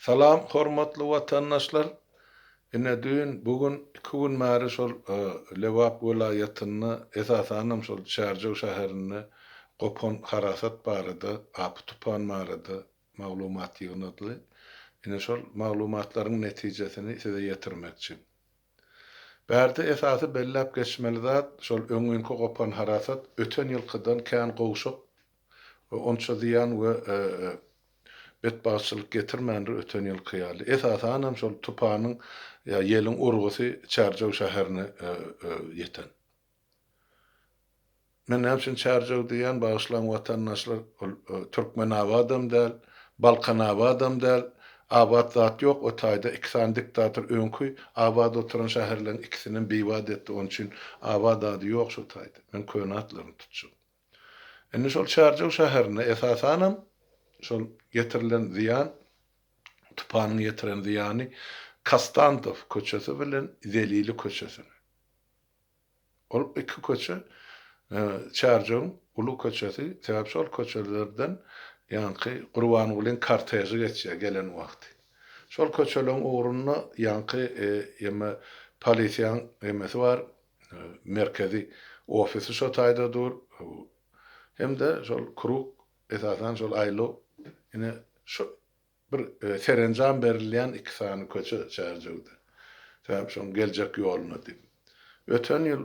Salam hormatly watandaşlar. Ine düün bugün iki gün märi şol e, Lewap welaýatyny esasanam şol Şärjäw şäherini gopon harasat barada, apy tupan barada maglumat ýygnadly. Ine şol maglumatlaryň netijesini size ýetirmekçi. Bärde esasy bellep geçmeli zat şol öňünki gopon harasat öten ýylkydan kän gowşup onça ziýan we betbaşçylyk getirmändir öten ýyl kıyaly. Esasanam şol tupanyň ya ýeliň urgusy Çarjaw şäherine e, e, ýeten. Men näçin Çarjaw diýen bagyşlan watandaşlar e, türkmen adam däl, Balkan adam däl, abad zat ýok o taýda ikisany diktator öňkü abad oturan şäherleriň ikisinin biwad etdi. Onun üçin abad ady ýok şu taýda. Men köýnatlaryny tutjak. Indi şol Çarjaw şäherine esasanam getirilen ziyan tupanyň getiren ziyany Kastantov köçesi bilen Zelili köçesi. Ol iki köçe e, Çarjaw ulu köçesi sebäp şol köçelerden ýanky Gurban bilen karteji geçýär gelen wagty. Şol köçeleň uğruna ýanky e, ýeme polisiýaň emesi bar, e, merkezi ofisi şo taýda dur. Hem de şol kuruk esasan şol aýlo Ine şu bir e, serencan berilýän iki sany köçe çärjegdi. Täp şoň geljek ýoluna diýip. Öten ýyl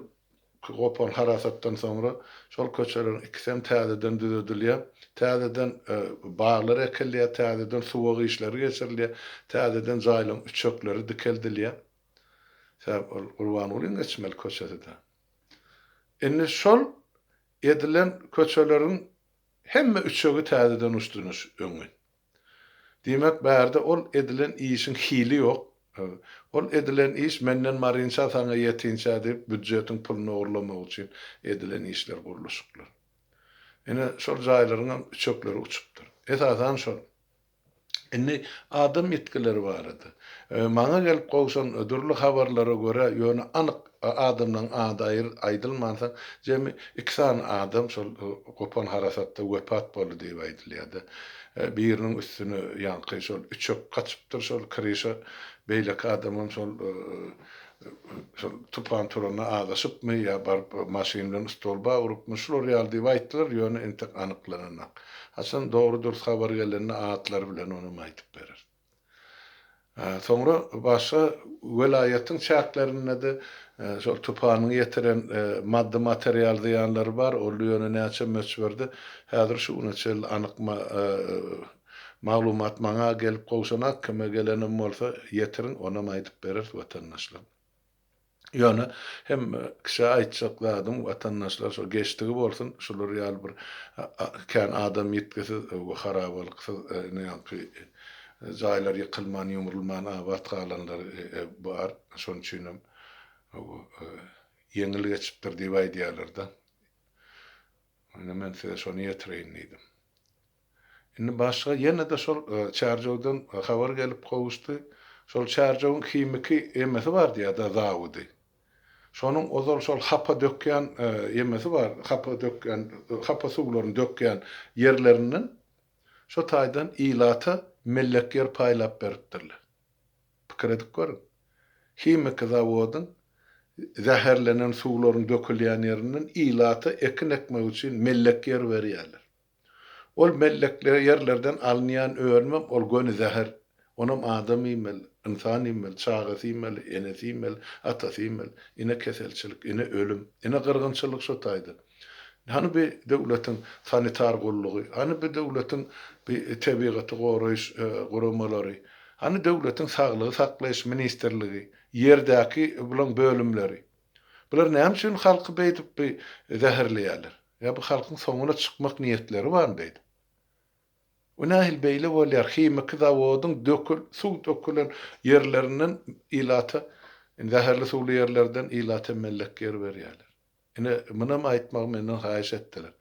gopon harasatdan soňra şol köçelerin ikisem täzeden düzedilýär. Täzeden e, bağlar ekilýär, täzeden suwag işleri geçirilýär, täzeden jaýlym üçekleri dikeldilýär. Täp Urban ulyň geçmel köçeside. Indi şol edilen köçelerin hemme üçögi täzeden uçdunuş öňe. Diýmek bärde ol edilen işin hili ýok. Ol edilen iş menden marinça saňa ýetinçä diýip büdjetiň puluny orlamak üçin edilen işler gurulşyklar. Ene şol jaýlaryň üçökleri uçupdyr. Esasan şol. Indi adam yetkileri bar edi. E, maňa gelip gowşan ödürlü habarlara göre ýöne anyk adamdan adaýyr aýdylmansa jemi iksan adam şol gopan harasatda wepat boldy diýip aýdylýardy. E, biriniň üstüne ýanky şol üçök kaçypdyr şol kirişe beýlek adamam şol e, şol tupan turana adaşypmy ýa bar maşynyň stolba urupmy şol ýal diýip aýtdylar ýöne entek anyklanan. Hasan dogry dürüst habar gelenini atlar bilen onu aýtyp berer. Sonra başga welaýatyň şäherlerinde de e, şol tupanyň ýetiren e, maddi material diýenler bar. Ol ýöne näçe meçberdi. Häzir şu unaçyl anyk e, maglumat maňa gelip gowşanak kime gelenim bolsa ýetirin ona aýdyp berer watandaşlar. Ýöne hem kişi aýtjakladym watandaşlar şo geçdigi bolsun şular ýaly bir kän adam ýetkisi we harabalyk näme jaýlar ýykylman, ýumrulman, abat galanlar bar. Şoň üçin ýeňil geçipdir diýip aýdýarlar men size şonu ýetireýin Indi başga ýene de şol Çarjowdan habar gelip gowuşdy. Şol Çarjowyň kimiki emesi bar diýär da zawudy. Şonuň ozal şol hapa dökýän emesi bar. Hapa dökýän, hapa suwlaryny dökýän ýerlerinden şo taýdan ilata mellekler paýlap beripdirler. Pikir edip görün. Kimiki zawodun zäherlenen suwlaryň dökülýän ýerinden ilata ekin ekmek üçin mellekler berýärler. Ol mellekler ýerlerden alnýan öwrmem ol göni zäher. Onam adam imel, insan imel, çağız imel, enes imel, atas imel, ine keselçilik, ine ölüm, ine gırgınçılık şu taýdy. Hani bir devletin sanitar golluğu, hani bir devletin bir tebigatı goruş gurumaları, hani devletin sağlığı saklaş ministerliği, yerdäki bulan bölümleri. Bular näme üçin halky beýdip bir zäherleýärler? Ya bu halkyň soňuna çykmak niýetleri bar beýdi. Unahil beýle bolýar, hime kiza wodun dökül, suw dökülen yerlerinden ilata, zäherli suwly yerlerden ilata mellek yer berýärler. Ine mına mı aitmak menden haýyş etdiler.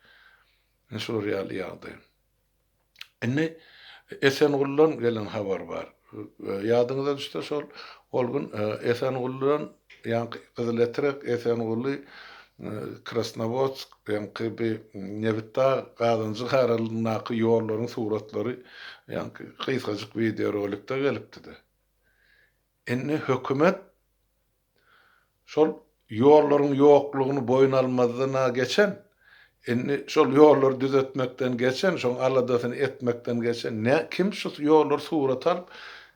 Real ýagdy. Ine esen gullan gelen habar bar. Ýadyňyza düşdi şol olgun esen gullan ýa-ni gyzyl etrek esen gully e, Krasnovodsk ýa-ni bir Nevitda gazyncı haralynaky ýollaryň suratlary ýa-ni kysgaçyk video rolikda gelipdi. Enne hökümet şol ýollaryň ýoklugyny boyun almadyna geçen Enne şol ýolları düzetmekden geçen, şol aladasyny etmekden geçen ne kim şu ýolları surat alyp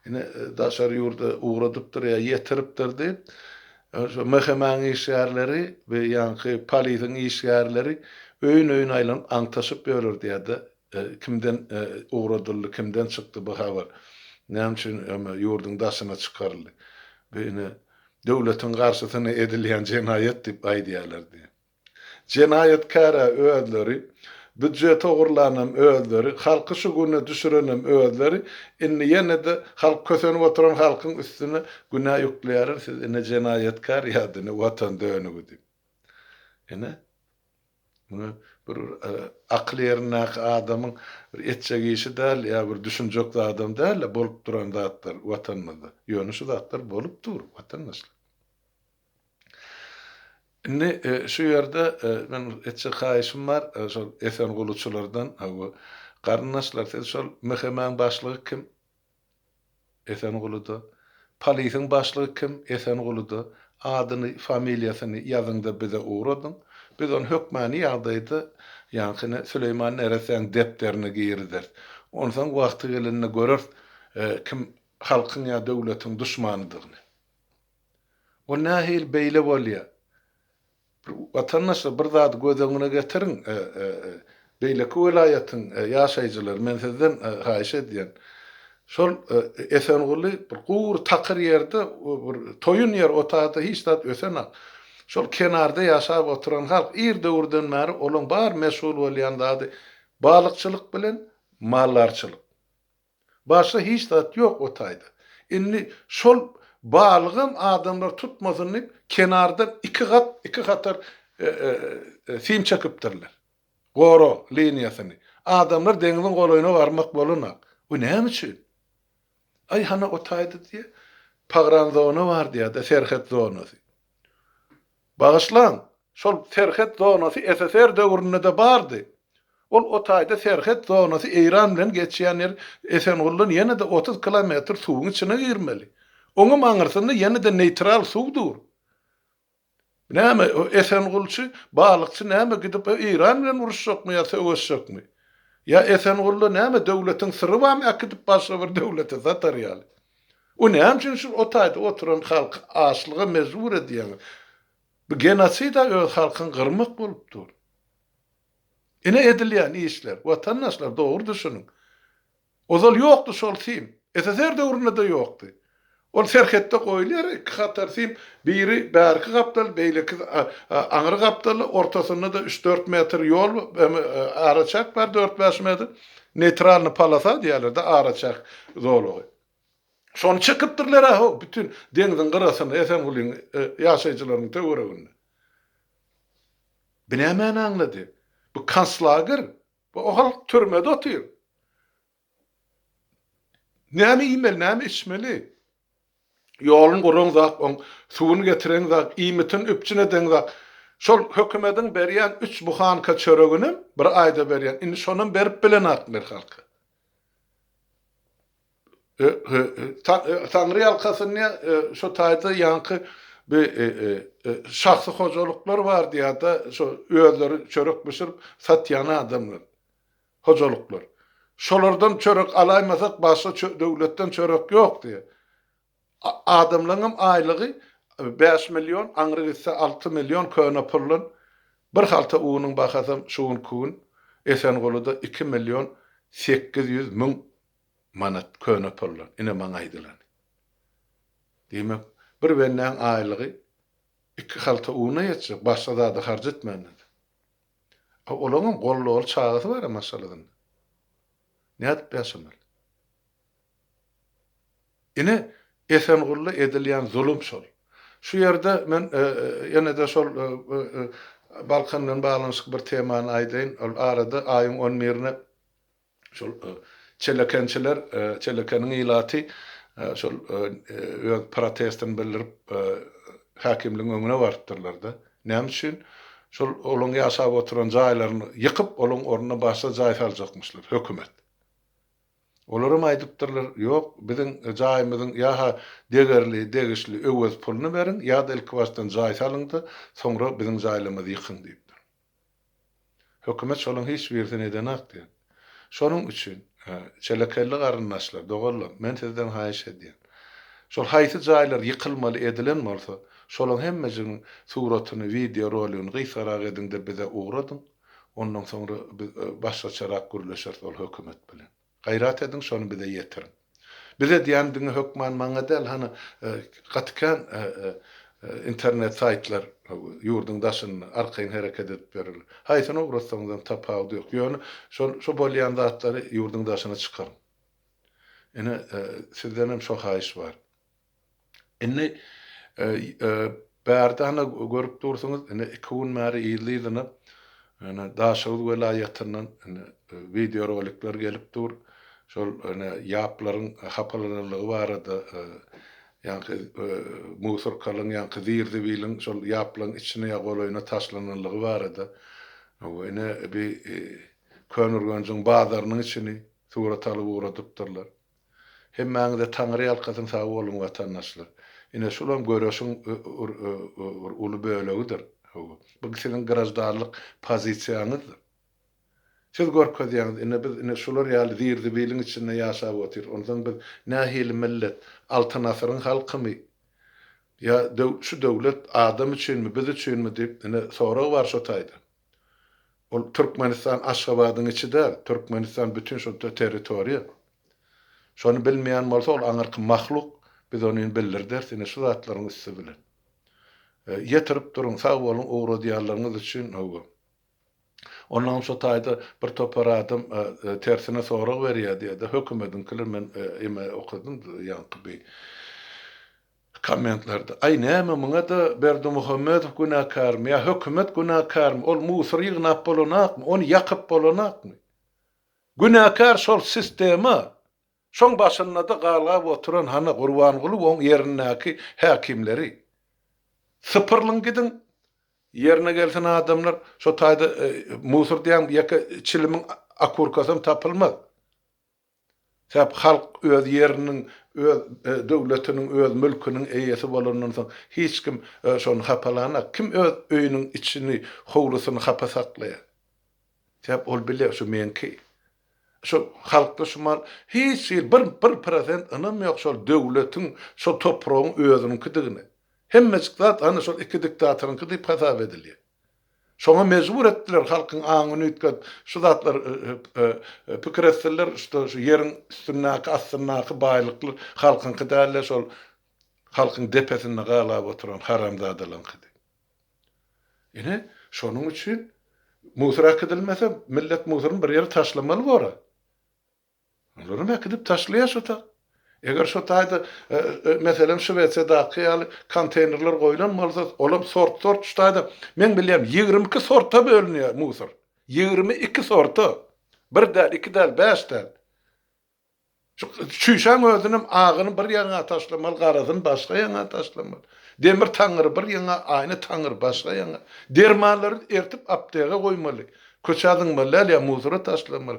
ine daşary ýurda uğradypdyr ýa ýetiripdir diýip şu mehemen işgärleri we ýa-ni polisiň işgärleri öýün öýün aýlanyp aňtaşyp ýörür diýdi. E, kimden e, uğradyldy, kimden çykdy bu habar. Näme üçin ýurduň daşyna çykaryldy. We ine döwletiň garşysyna edilýän jenaýet diýip aýdýarlar diýip. Jenayetkara öýdleri, büdjet ogurlanan öýdleri, halky şu güne düşürenem öýdleri, inni ýene de halk kösenip oturan halkyň üstüne günah ýükleýär, siz ine jenayetkar ýadyny watan dönügi diýip. Ene bir e, akly ýerine adamyň bir etjek işi däl, ýa bir düşünjek adam däl, bolup duran zatlar watanmyzda. Ýöne şu zatlar bolup dur, watandaşlar. Ne e, şu yerde e, men etçe haýyşym bar, e, şol esen guluçulardan, hawa garnaşlar, siz şol mehemen başlygy kim? Esen guluda. Polisiň başlygy kim? Esen guluda. Adyny, familiýasyny ýazynda bize uğradyn. Biz onu hökmani ýagdaýda, ýa-ni Süleyman Neresen depderini giyirdir. Ondan wagty gelende görür, e, kim halkyň ýa döwletiň düşmanydygyny. O nähil beýle bolýar. Vatandaşlar bir zat gözüňine getirin e, e, e, beýleki welaýatyň e, ýaşaýjylar men sizden e, haýyş edýän şol e, Esenguly bir gur takyr ýerde bir toýun ýer otada hiç zat ösen şol kenarda ýaşap oturan halk ir döwürden bäri olaň bar mesul bolýan zady balykçylyk bilen mallarçylyk başga hiç zat ýok otayda inni şol bağlığım adamlar tutmasın kenardan iki kat iki katar e, e, e, film çekipdirler. Goro liniyasını. Adamlar denizin kolayına varmak boluna. Bu ne için? Ay hana otaydı diye pagran zonu var diye de serhet zonusu. Bağışlan. Şol serhet zonusu SSR dövründe de bardı. Ol otayda serhet zonusu İran bilen geçýän yer Esengullun ýene de 30 kilometr suwun içine girmeli. Onu maňyrsynda ýene de neutral suwdur. Näme esen gulçy, balykçy näme gidip İran bilen uruşjakmy ýa söwüşjakmy? Ya esen gully näme döwletiň syry bam akdyp başga bir döwlete zatar ýaly. O näme üçin şu otaýda oturan halk aşlygy mezbur edýär. Bu genosida ö halkyň gyrmak bolupdyr. Ine edilýän işler, watandaşlar dogry düşünün. Ozal ýokdy şol tim. Etezer döwründe de ýokdy. Serhette goýulýar, iki hatarsim, biri bärki gapdal, beýleki aňry gapdal, ortasynda da 3-4 metr ýol, araçak bar 4-5 metr. Neutralny palasa diýerler de araçak zolugy. Şonu çykypdyrlar ha, bütün deňiziň garasyny esen bulyň ýaşaýjylaryň töwereginde. Binemen anlady. Bu kanslager, bu ohal türmede otyr. Näme imel, näme içmeli? Yolun gurun zak, on suwun getiren zak, imitin üpçine den zak. Şol hökümedin berýän 3 buhan çöregini bir aýda berýän. Indi şonun berip bilen atmyr halky. E, e, Tanrı alkasyny şu taýda ýanky bir şahsy hojalyklar bar diýär şu öýleri çörek bişirip satýan adamlar. Hojalyklar. Şolardan çörek alaýmasak başga döwletden çörek ýok diýär. adamlaryň aýlygy 5 milyon, aňry gitse 6 milyon köne pulun bir halta uwunyň bahasam şuun kuun Esengolu'da 2 milyon 800 müň manat köne pulun ine maňa. Demek bir benden aýlygy 2 halta uwuna ýetjek, başga zady harjatmaýan. Olaňyň gollol çağaty bar masaladyn. Näde ýaşamal? Ine esen gully edilýän zulüm şol. Şu ýerde men e, e, ýene de şol e, Balkan bilen baglanyşyk bir temany aýdyn. Ol arada aýyň 10 mirine şol çelekençiler, çelekeniň ilaty şol protestin bildirip hakimliň öňüne bartdyrlar da. Näme üçin? şol olun ýaşap oturan jaýlaryny ýykyp olun ornuna başga jaý saljakmyşlar hökümet. Olaram aýdypdyrlar, ýok, biziň jaýymyzyň ýa-ha degerli, degişli öwes puluny berin, ýa da ilk başdan jaý salyndy, soňra biziň jaýlymyzy ýykyn diýipdir. Hökümet şolun hiç birini edenak diýär. Şonuň üçin çelekelli garyndaşlar, dogallar, men sizden haýyş edýän. Şol haýsy jaýlar ýykylmaly edilen bolsa, şolaň hemmejiniň suratyny, video rolyny gysgarak ediň de bize uğradyň. Ondan soňra biz başga çarak gürleşer ol hökümet bilen. Gaýrat ediň şonu bize ýetirin. Bize diýen diňe hökman maňa del hany gatkan internet saytlar yurdun daşyny arkaýyn hereket edip berir. Haýsyny uğratsaňdan tapaw ýok. Ýöne şo şo bolýan zatlary yurdun daşyna çykar. Ene sizden hem şo haýyş bar. Ene bärde hana görüp dursaňyz, ene 2 gün märi ýyldyna ene daşawy welaýatynyň ene video rolikler gelip dur. Şol ýaplaryň hapalanlygy barada ýa-ni musor kalan ýa-ni zirdi bilen şol ýaplaryň içine ýagolaýyna taşlananlygy barada. Ene bir könürgönjüň bazarynyň içini surat alyp uğradypdyrlar. Hemmäňi de taňry ýalkasyň sag bolun watandaşlar. Ine şolam göreşiň uly bölegidir. Bu senin garajdarlyk pozisiýanydyr. Siz görkezýäňiz, ine biz ine şolar ýaly zirdi bilen içinde ýaşap otyr. Ondan biz nähili millet, altyn asyryň halkymy ya şu döwlet adam üçinmi, biz üçinmi diýip ine sorag bar şo taýda. Ol Türkmenistan Aşgabatyň içinde, Türkmenistan bütün şu territoriýa. Şonu bilmeýän bolsa ol aňyrky mahluk biz onu bilir dersine şu zatlaryň üstü bilen. Yetirip durun sağ bolun uğra diyarlarınız için ogu. Ondan şu taýda bir topar adam tersine sorak berýär diýdi. Hökümetin kiler men ime okudum ýanky bir kommentlerde. Ay näme muňa da Berdi Muhammed günahkar mı? Ya hökümet günahkar mı? Ol musur ýygnap bolanak mı? Onu ýakyp bolanak mı? Günahkar şol sistema. Şoň başynda da galap oturan hana Gurban Guly oň ýerindäki häkimleri. Sıpırlın gidin yerine gelsin adamlar şu taýda musur diýen ýaka çilimin akurkasym tapylmaz. Säp halk öz yeriniň öz döwletiniň öz mülküniň eýesi bolandan soň hiç kim şonu hapalana kim öz öýüniň içini howlusyny hapa saklaýar. Säp ol bilýär şu menki. Şu halkda şu mal hiç bir bir prosent anam ýok şol döwletiň şu topragyň özüniň kidigini. Hemmesi zat ana şol iki diktatörün kidi pasap edilýär. Şoňa mezbur etdiler halkyň aňyny ütket. Şu zatlar pikir etdiler, şu ýeriň üstündäki asynnaky baýlykly halkyň kidäle şol halkyň depesinde galap oturan haramzadalar kidi. Ine şonuň üçin musra kidilmese millet musryny bir ýere taşlamaly bora. Onları mekidip taşlaýar şu ta. Eger şu taýda meselem Şwetsiyadaky ýaly konteynerler goýulan bolsa, olam sort sort şu taýda men bilýär 22 sorta bölünýär musor. 22 sorta. Bir däl, iki däl, beş däl. Şu şüşan özünim agyny bir ýerine taşlamaly, garazyny başga ýerine taşlamaly. Demir taňyry bir ýerine, aýny taňyry başga ýerine. Dermanlary ertip aptega goýmaly. Köçädiň bilen ýa musora taşlamaly.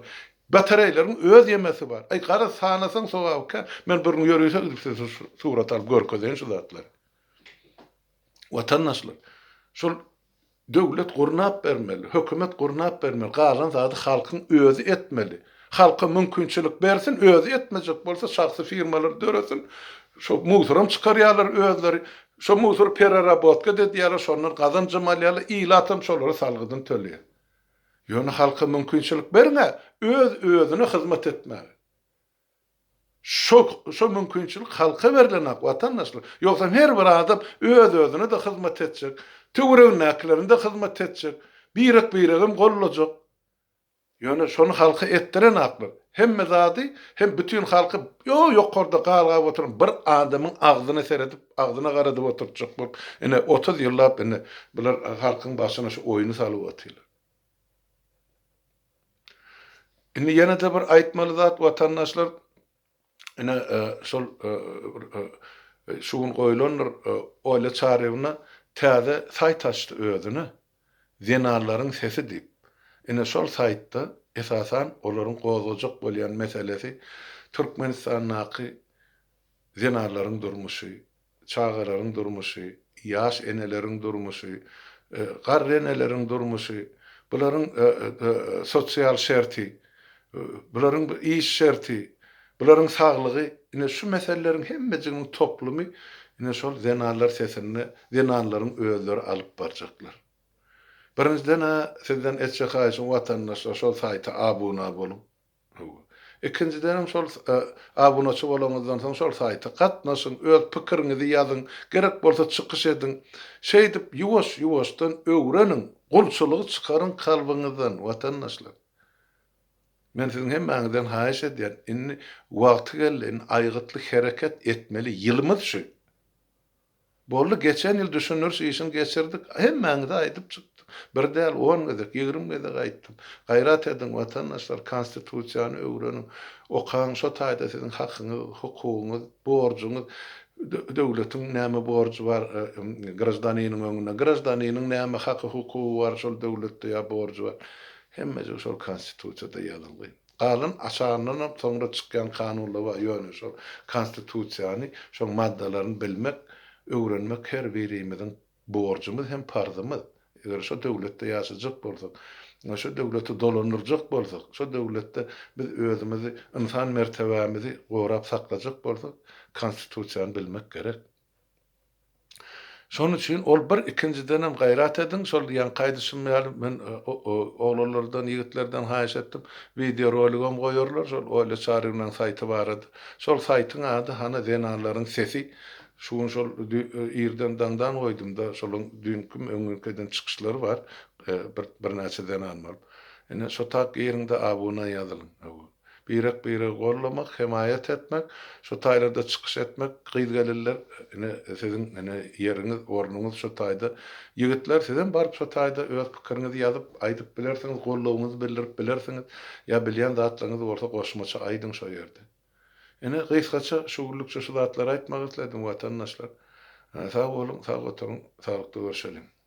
Batareylerin öz yemesi var. Ay qara sanasan sogawka men bir ýörüse gidip surat alyp görkezýän şu zatlar. Watandaşlar şol döwlet gurnap bermeli, hökümet gurnap bermeli, galan zady halkyň özü etmeli. Halka mümkinçilik bersin, özü etmejek bolsa şahsy firmalar döresin. Şo muzuram çykarýarlar özleri. Şo muzur perarabotka dediýär, şonlar gazan jamalýaly ilatym şolary salgydan tölýär. Ýöne halka mümkinçilik berme, öz özüne hyzmat etme. Şo şo mümkinçilik halka berilen ak watandaşlar. Ýoksa her bir adam öz özüne de hyzmat etjek. Töwreň näklerinde hyzmat etjek. Birek biregim gollajak. Ýöne şonu halka etdiren aklar. Hem zady hem bütün halky yo ýokarda galga oturup bir adamyň agzyny seredip agzyna garadyp oturjak bolup ene 30 ýyllap ene bular halkyň başyna şu oýuny salyp otyrlar. Indi yana da bir aýtmaly zat watandaşlar ine şol şuň goýulanlar oýla çarewyna täze saýt açdy özüne. sesi diýip. Ine şol saýtda esasan olaryň gozajak bolýan meselesi Türkmenistanyňky zenarlaryň durmuşy, çağalaryň durmuşy, ýaş eneleriň durmuşy, e, garry eneleriň durmuşy, bularyň e, e, sosial şerti, e, bularyň bu iş şerti, bularyň saglygy, ine şu meselelerin hemmejiniň toplumy ine şol zenarlar sesini, zenarlaryň özleri alyp barjaklar. Birinciden ha, sizden etçe haýşyň watandaşlar şol saýta abuna bolun. Ikinciden hem şol e, abunaçy bolanňyzdan soň şol saýta gatnaşyň, öz pikiriňizi ýazyň, gerek bolsa çykyş edin. Şey dip ýuwaş ýuwaşdan öwrenin, gulçylygy çykaryn kalbyňyzdan watandaşlar. Men sizin hemmäňizden haýyş edýän, inni wagty geldi, aýgytly hereket etmeli ýylymyz şu. Bolly geçen ýyl düşünürsi işin geçirdik, hemmäňize aýdyp çykdy. Bir däl 10 gezek, 20 gezek aýtdym. Gaýrat edin watandaşlar, konstitusiýany öwrenin, okaň şo taýda sizin hakyňyz, hukugyňyz, borjuňyz, dö- döwletiň näme borjy bar e, grajdanynyň öňünde, grajdanynyň näme haky, hukugy bar, şol döwletde ýa borjy bar. Hemmesi şol konstitusiýada ýazylgy. Galyn aşağından soňra çykýan kanunlar bar, ýöne şol konstitusiýany, şol maddalaryny bilmek, öwrenmek her birimiziň borjumyz hem parzymyz. Eger şo döwletde ýaşajak bolsak, şo döwleti dolanyrjak bolsak, şo döwletde biz özümizi, insan mertebämizi gorap saklajak bolsak, konstitusiýany bilmek gerek. Şoň üçin ol bir ikinciden hem gaýrat edin, şol ýan gaýdyşym men e, o- o- oglanlardan, ýigitlerden haýyş etdim. Video roligam goýarlar, şol öyle çaryňdan saýty bar edi. Şol saýtyň ady hana zenarlaryň sesi. Şuň şol e, ýerden daňdan goýdum da, şoluň dünkü öňünkeden çykyşlary bar. E, bir bir näçe zenar bar. Ene şo tak ýerinde abuna. birek birek gollamak, hemayet etmek, şu taýlarda çykyş etmek, gyýyl gelirler, sizin ene ýeriniz, ornuňyz şu taýda. Ýigitler sizin barıp şu taýda öz pikirinizi ýazyp aýdyp bilersiňiz, gollawyňyzy bildirip bilersiňiz, ýa bilýän zatlaryňyz bolsa goşmaça aýdyň şu ýerde. Ene gysgaça şu gürlükçe şu zatlar aýtmak isledim watandaşlar. Sağ olun, sağ oturun, sağlıklı görüşelim.